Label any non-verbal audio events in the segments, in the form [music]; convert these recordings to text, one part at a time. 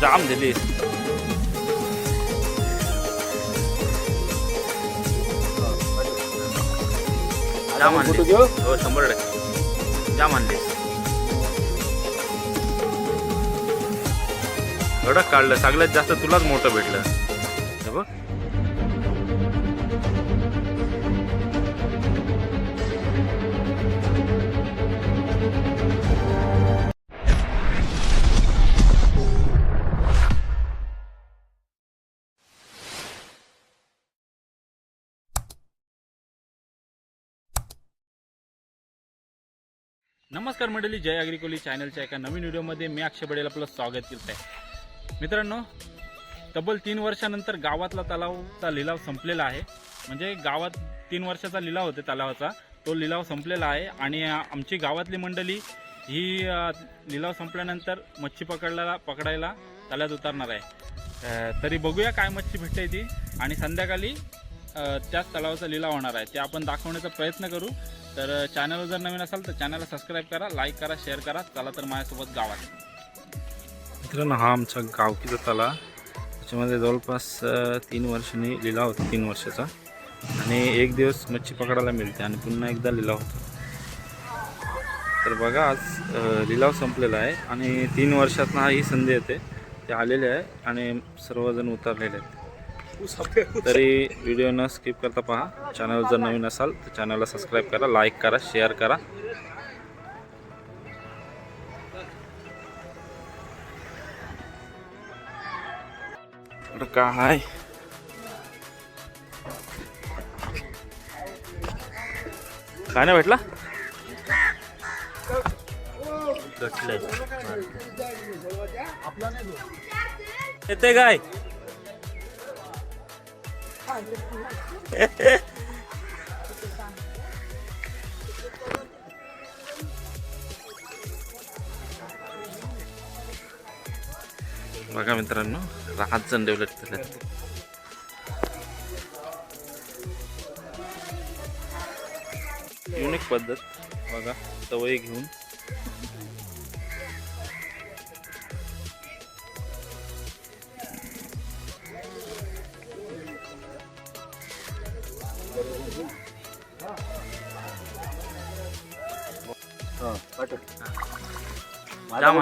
जाम दिली. जाम आणली हो शंभर टक्के. जाम आणली एवढं काढलं सगळ्यात जास्त तुलाच मोठं भेटलं. नमस्कार मंडळी जय अग्रिकोली चॅनलच्या एका नवीन व्हिडिओमध्ये मी अक्षय बडेल आपलं स्वागत करत आहे. मित्रांनो तब्बल तीन वर्षानंतर गावातला तलावचा लिलाव संपलेला आहे. म्हणजे गावात तीन वर्षाचा लिलाव होते तलावाचा. तो लिलाव संपलेला आहे आणि आमची गावातली मंडळी ही लिलाव संपल्यानंतर मच्छी पकडायला पकडायला तल्यात उतरणार आहे. तरी बघूया काय मच्छी भेटते ती. आणि संध्याकाळी त्याच तलावाचा लिलाव होणार आहे. ते आपण दाखवण्याचा प्रयत्न करू. तर चॅनल जर नवीन असाल तर चॅनलला सबस्क्राईब करा लाईक करा शेअर करा. चला तर माझ्यासोबत गावात. मित्रांनो हा आमचा गावकीचा तला त्याच्यामध्ये जवळपास तीन वर्षांनी लिलाव होता तीन वर्षाचा. आणि एक दिवस मच्छी पकडायला मिळते आणि पुन्हा एकदा लिलाव होतो. तर बघा आज लिलाव संपलेला आहे. आणि तीन वर्षातनं हा ही संधी येते. ते आलेले आहे आणि सर्वजण उतरलेले आहेत. तरी व्हिडिओ न स्किप करता पहा. चॅनल जर नवीन असाल तर चॅनलला सबस्क्राईब करा लाईक करा शेअर करा. काय? काय नाही भेटला? येते काय? [laughs] बघा मित्रांनो राहत जण डेव्हलप झालेत युनिक पद्धत. बघा सवयी घेऊन.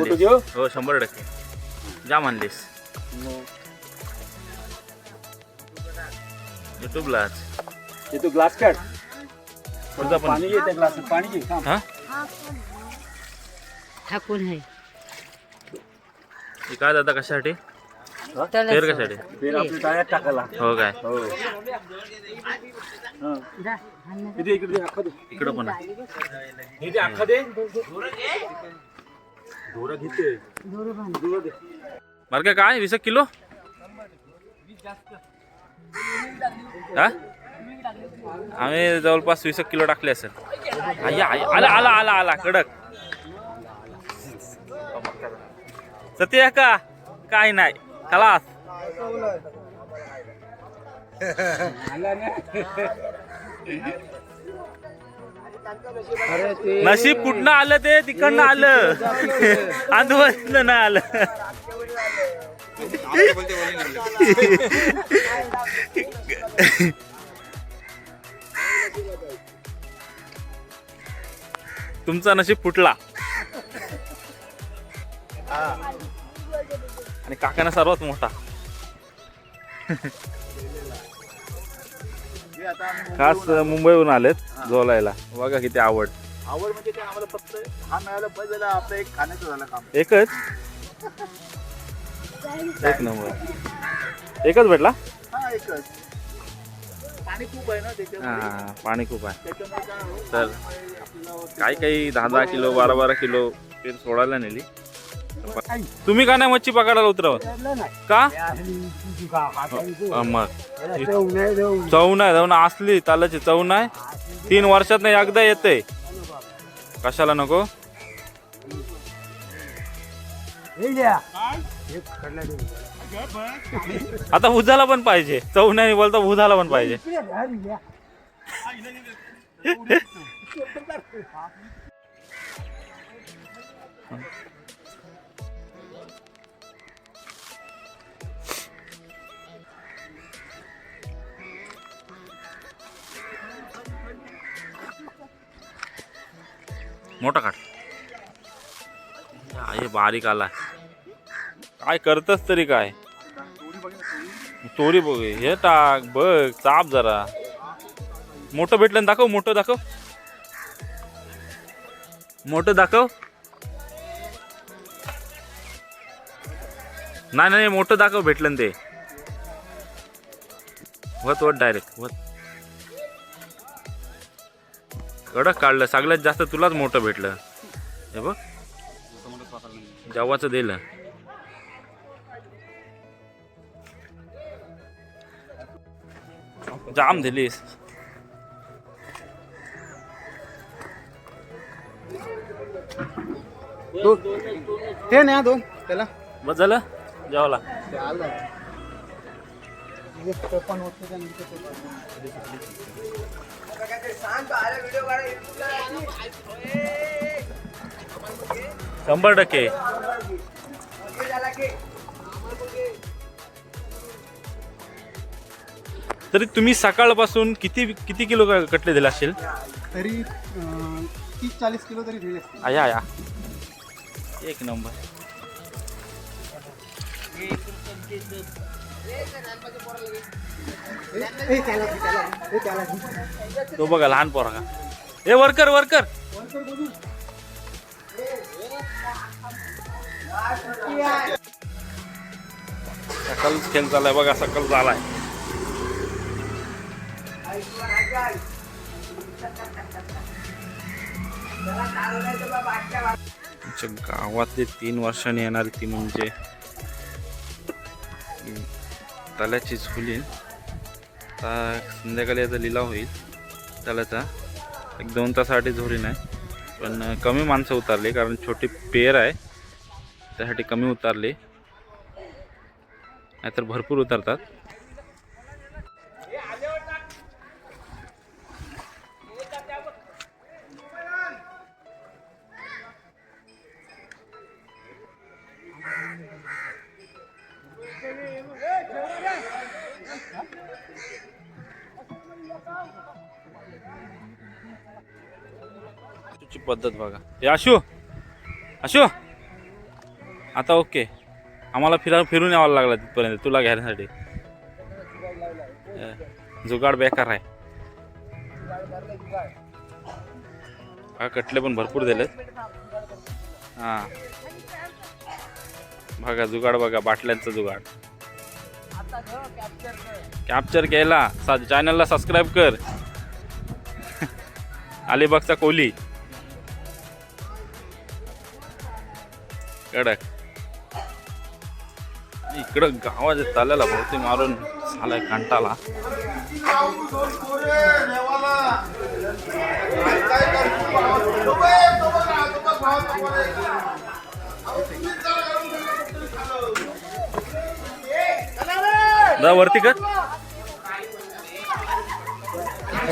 फोटो आणलीस घेऊ हो शंभर टक्के. जाम आणलीस युट्यूबलाच हे तू ग्लास काढ. पुढचा पण. पाणी घे त्या ग्लासात पाणी घे थांब. हा? ठाकून आहे? हे काय दादा कशासाठी? फेर कशासाठी? फेर आपल्या टाळ्यात टाकायला. हो काय? हो. हा. जा. इथे इकडे दे, अख्खा दे. इकडं पण आहे. हे दे अख्खा दे बरं का काय वीस एक किलो? हा? आम्ही जवळपास वीस एक किलो टाकले असेल आया, आया, आला आला आला आला कडक। सत्य का? काय नाही खलास। [laughs] ते नशीब कुठनं आलं ते? तिकडनं आलं. [laughs] आजूबाजूला नाही आलं. [laughs] तुमचा नशीब फुटला. आणि काकाना सर्वात मोठा. [laughs] हे आता आम्ही खास मुंबईहून आलेत जोलायला. बघा किती आवड. आवड म्हणजे काय आम्हाला फक्त हा मिळाला पाहिजे आपलं एक खाण्याचं झालं काम. एकच? एक नंबर. एकच भेटला? हा एकच. पाणी खूप आहे ना त्याच्यामुळे हा पाणी खूप आहे. त्याच्यामुळे काय हो, तर आपल्याला काही काही दहा दहा किलो बारा बारा किलो पेर सोडायला नेली. तुम्ही का नाही मच्छी पकडायला उतरवत? का? मग. चव नाही जाऊन असली तालाची चव नाही. तीन वर्षात नाही एकदा येते कशाला नको? आता भुजाला पण पाहिजे. चव नाही बोलता भुजाला पण पाहिजे. मोठा काढ. काय बारीक आला. काय करतस तरी काय? चोरी बघ हे टाक बघ चाप जरा. मोठं भेटलं दाखव मोठं दाखव. मोठं दाखव. नाही नाही मोठं दाखव भेटलं ना ते. वत वत डायरेक्ट वत. कडक काढलं. सगळ्यात जास्त तुलाच मोठं भेटलं. हे बघ. जवाचं दिलं. जाम दिलीस ते नाही दोन त्याला. बस झालं? जेवाला ते शंभर टक्के. तरी तुम्ही सकाळपासून किती किती किलो कटले दिले असेल तरी तीस चाळीस किलो तरी दिले असतील. आया आया. एक नंबर. तो बघा लहान पोरा का ए वर्कर वर्कर. सकल खेळ चालाय बघा सकल झालाय. गावातले तीन वर्षांनी येणारी ती म्हणजे तल्याची झुली आता संध्याकाळी याचा लिलाव होईल त्यालाचा एक दोन तासासाठी झोरी नाही पण कमी माणसं उतारली कारण छोटी पेर आहे. त्यासाठी कमी उतारली. नाहीतर भरपूर उतरतात. पद्धत बघा. हे आशू आशू. आता ओके. आम्हाला फिरा फिरून यावं लागला तिथपर्यंत तुला घ्यायसाठी जुगाड बेकार आहे. हा कटले पण भरपूर दिलेत. हा. बघा जुगाड बघा बाटल्यांचा जुगाड. कॅप्चर केला. चॅनलला सबस्क्राईब कर. [laughs] अलिबागचा कोहली कडक. इकडं गावाच्या ताल्याला भोवती मारून झालाय कंटाला. दा वरती कर.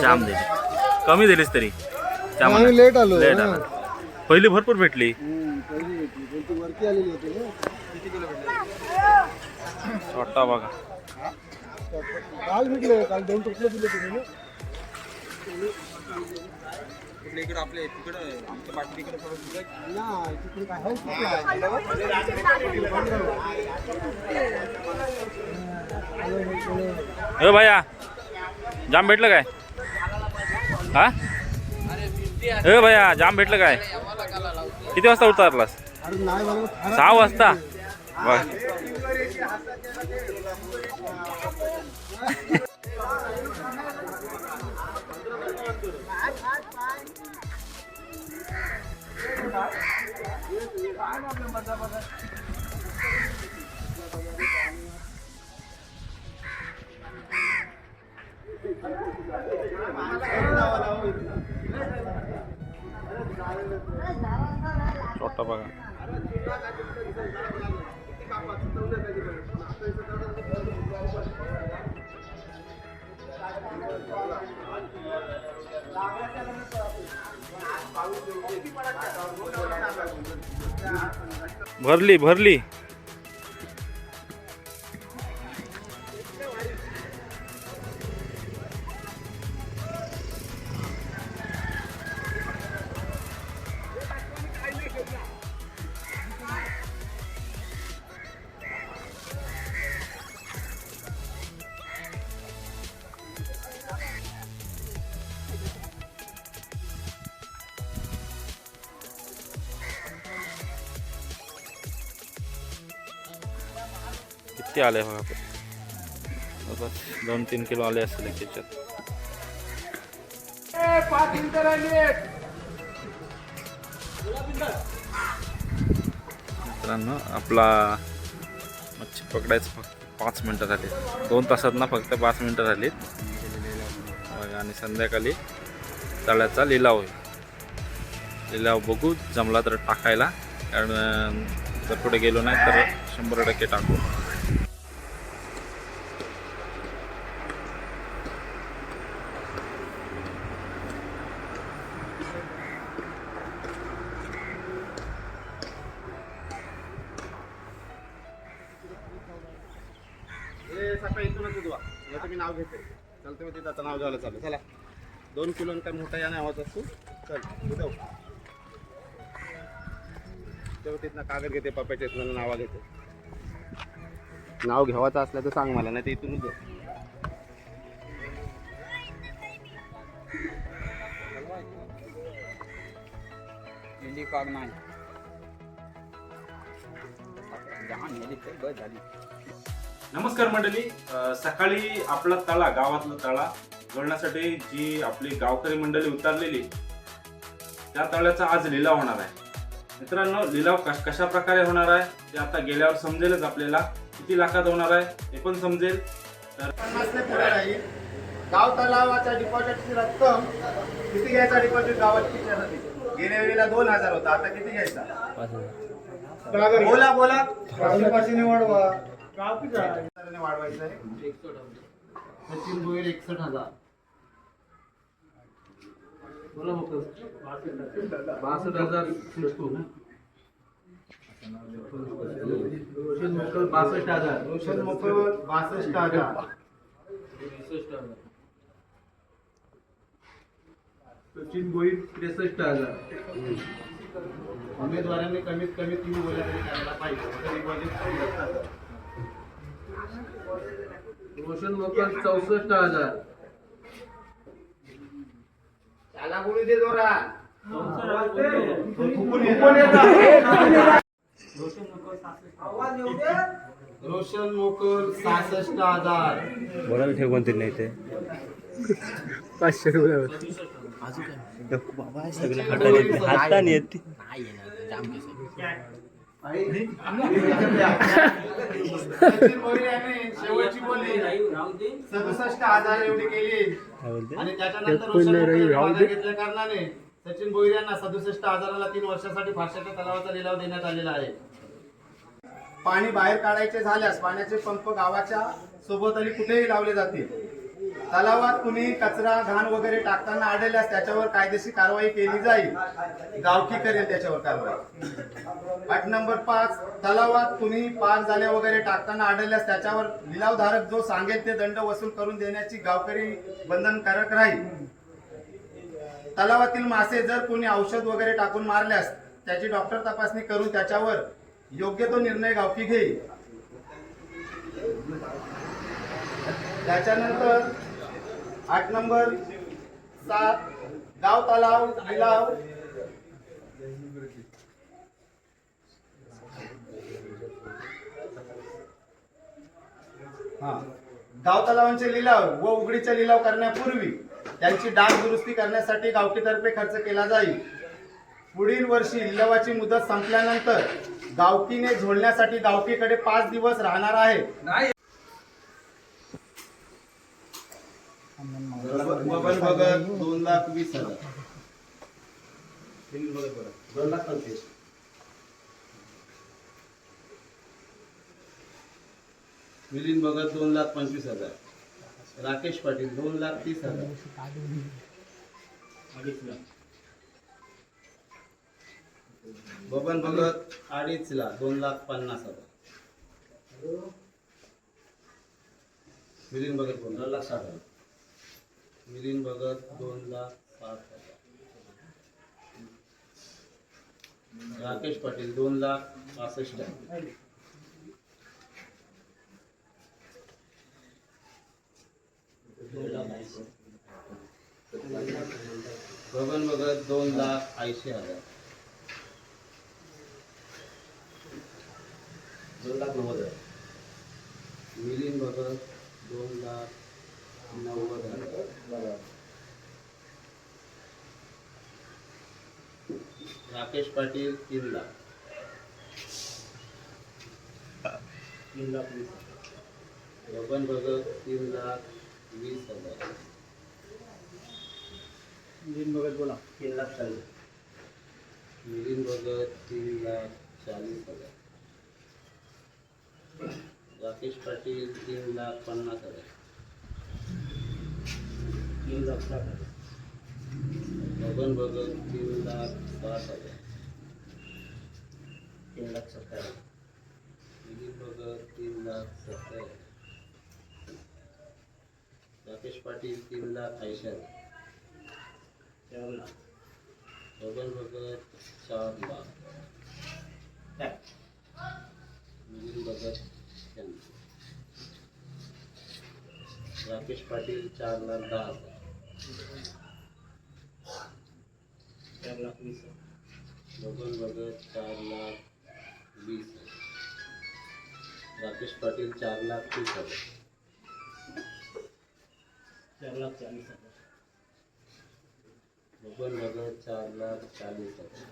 जाम दिली. कमी दिलीस तरी. आम्ही लेट आलो. लेट आला. पहिली भरपूर भेटली हम्म, पहिली भेटली. पण ती वरती आलेली होती ना. छोटा बघा काल भेटले काल दोन तुकडे दिले तुम्ही ना नाही, तिकडे काय आहे कुठला? ए भैया जाम भेटलं काय हा ए भैया जाम भेटलं काय किती वाजता उतरलास? सहा वाजता? वा. बघा भरली भरली किती आले बघा बस दोन तीन किलो आले असेल एक याच्यात. मित्रांनो आपला मच्छी पकडायचं फक्त पाच मिनटं झाली दोन तासात ना फक्त पाच मिनटं झालीत. बघा, आणि संध्याकाळी तळ्याचा लिलाव होईल लिलाव बघू जमला तर टाकायला. कारण जर पुढे गेलो नाही तर शंभर टक्के टाकू. चालू. चला. दोन किलो काय मोठा या नावाचा असतो. चल तेव्हा तिथनं कागद घेते पप्याच्या इथनं नावा घेते. नाव घ्यावाचं असलं तर सांग मला नाही. ते इथूनच जाऊ नमस्कार मंडळी. सकाळी आपला तळा गावातला तळा जोडण्यासाठी जी आपली गावकरी मंडळी उतरलेली त्या तळ्याचा आज लिलाव होणार आहे. मित्रांनो लिलाव कश कशा प्रकारे होणार आहे ते आता गेल्यावर समजेलच आपल्याला. किती लाखात होणार आहे हे पण समजेल. ते राहील. गाव तलावाच्या डिपॉझिटची रक्कम किती घ्यायचा डिपॉझिट गावात? गेल्या वेळेला दोन हजार होता आता किती घ्यायचा? बोला बोला. वाढवा. वाढवायचं आहे. सचिन गोयल एकसठ हजार. बासष्ट हजार रोशन मोकल बासष्ट हजार. रोशन मोफत बासष्ट हजार. सचिन गोहित त्रेसष्ट हजार. उमेदवारांनी कमीत कमी तीन बोला तरी करायला पाहिजे रोशन मोकल चौसष्ट हजार. त्याला बोलू दे जोरा. रोशन मोकल सहासष्ट हजार. बोलायला ठेव कोणतरी नाही ते. पाचशे रुपये. बाबा सगळं हाताने येते. हाताने येते यांनी शेवटची बोली सदुसष्ट हजार एवढी केली. काय बोलते आणि त्याच्यानंतर घेतल्या कारणाने सचिन भोईर यांना सदुसष्ट हजाराला तीन वर्षासाठी फारशाच्या तलावाचा लिलाव देण्यात आलेला आहे. पाणी बाहेर काढायचे झाल्यास पाण्याचे पंप गावाच्या सोबतली कुठेही लावले जातील. तलावात कुणी कचरा घाण वगैरे टाकताना आढळल्यास त्याच्यावर कायदेशीर कारवाई केली जाईल. गावकी करेल त्याच्यावर कारवाई. अट नंबर पाच तलावात कुणी पाक झाल्या वगैरे टाकताना आढळल्यास त्याच्यावर लिलावधारक जो सांगेल ते दंड वसूल करून देण्याची गावकरी बंधनकारक राहील. तलावातील मासे जर कोणी औषध वगैरे टाकून मारल्यास त्याची डॉक्टर तपासणी करून त्याच्यावर योग्य तो निर्णय गावकी घेईल. त्याच्यानंतर आठ नंबर सात गाव तलाव लिलाव. हा. गाव तलावांचे लिलाव व उघडीचे लिलाव करण्यापूर्वी त्यांची डाग दुरुस्ती करण्यासाठी गावकीतर्फे खर्च केला जाईल. पुढील वर्षी लिलावाची मुदत संपल्यानंतर गावकीने झोडण्यासाठी गावकीकडे पाच दिवस राहणार आहे. मोबाईल बघा दोन लाख वीस हजार. दोन लाख पंचवीस. मिलिंद भगत दोन लाख पंचवीस हजार. राकेश पाटील दोन लाख तीस हजार. अडीच लाख. बबन भगत अडीच लाख दोन लाख पन्नास हजार. मिलिंद भगत दोन लाख साठ हजार. मिलिंद भगत दोन लाख साठ हजार. राकेश पाटील दोन लाख पासष्ट हजार. गगन भगत दोन लाख ऐंशी हजार. दोन लाख नव्वद हजार. मिलिंद भगत दोन लाख नव्वद हजार. राकेश पाटील तीन लाख तीन लाख वीस बबन भगत तीन लाख वीस हजार. मिलिंद भगत बोला. तीन लाख चाळीस मिलिंद भगत तीन लाख चाळीस हजार. राकेश पाटील तीन लाख पन्नास हजार. तीन लाख हज़ार बबन भगत तीन लाख हज़ार तीन लाख सत्तर मिलिंद भगत तीन लाख सत्तर राकेश पाटील तीन लाख हज़ार चार लाख बबन भगत चार लाख भगत राकेश पाटील, चार लाख दहा हज़ार. चार लाख वीस हजार बघत चार लाख वीस राकेश पाटील चार लाख तीस हजार चार लाख चाळीस हजार बघून बघत चार लाख चाळीस हजार.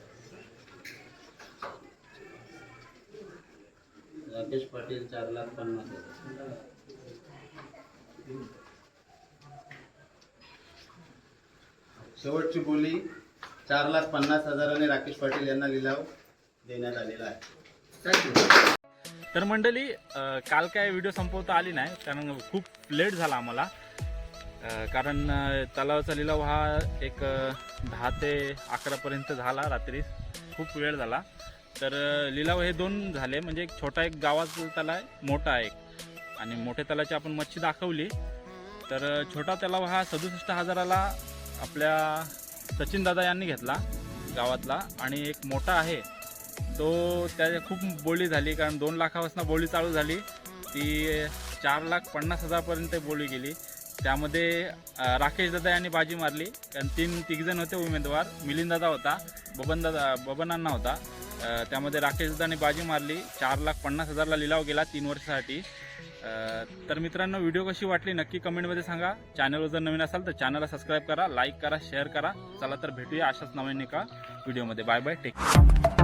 राकेश पाटील चार लाख पन्नास हजार. शेवटची बोली चार लाख पन्नास हजाराने राकेश पाटील यांना लिलाव देण्यात आलेला आहे. थँक्यू तर मंडळी काल काय व्हिडिओ संपवता आली नाही कारण खूप लेट झाला आम्हाला. कारण तलावाचा लिलाव हा एक दहा ते अकरापर्यंत झाला रात्री. खूप वेळ झाला. तर लिलाव हे दोन झाले. म्हणजे एक छोटा एक गावाचा तला आहे मोठा एक. आणि मोठ्या तलावाची आपण मच्छी दाखवली. तर छोटा तलाव हा सदुसष्ट हजाराला आपल्या सचिन दादा यांनी घेतला गावातला आणि एक मोठा आहे तो त्या खूप बोली झाली कारण दोन लाखापासून बोली चालू झाली. ती चार लाख पन्नास हजारपर्यंत बोली गेली. त्यामध्ये राकेश दादा यांनी बाजी मारली. कारण तीन तिघजण होते उमेदवार. मिलिंदादा होता बबन दादा बबनांना होता. त्यामध्ये राकेश दादाने बाजी मारली. चार लाख पन्नास हजारला लिलाव गेला तीन वर्षासाठी. तर मित्रांनो व्हिडिओ कशी वाटली नक्की कमेंटमध्ये सांगा. चॅनलवर जर नवीन असाल तर चॅनलला सबस्क्राईब करा लाईक करा शेअर करा. चला तर भेटूया अशाच नवीन एका व्हिडिओमध्ये. Bye bye take care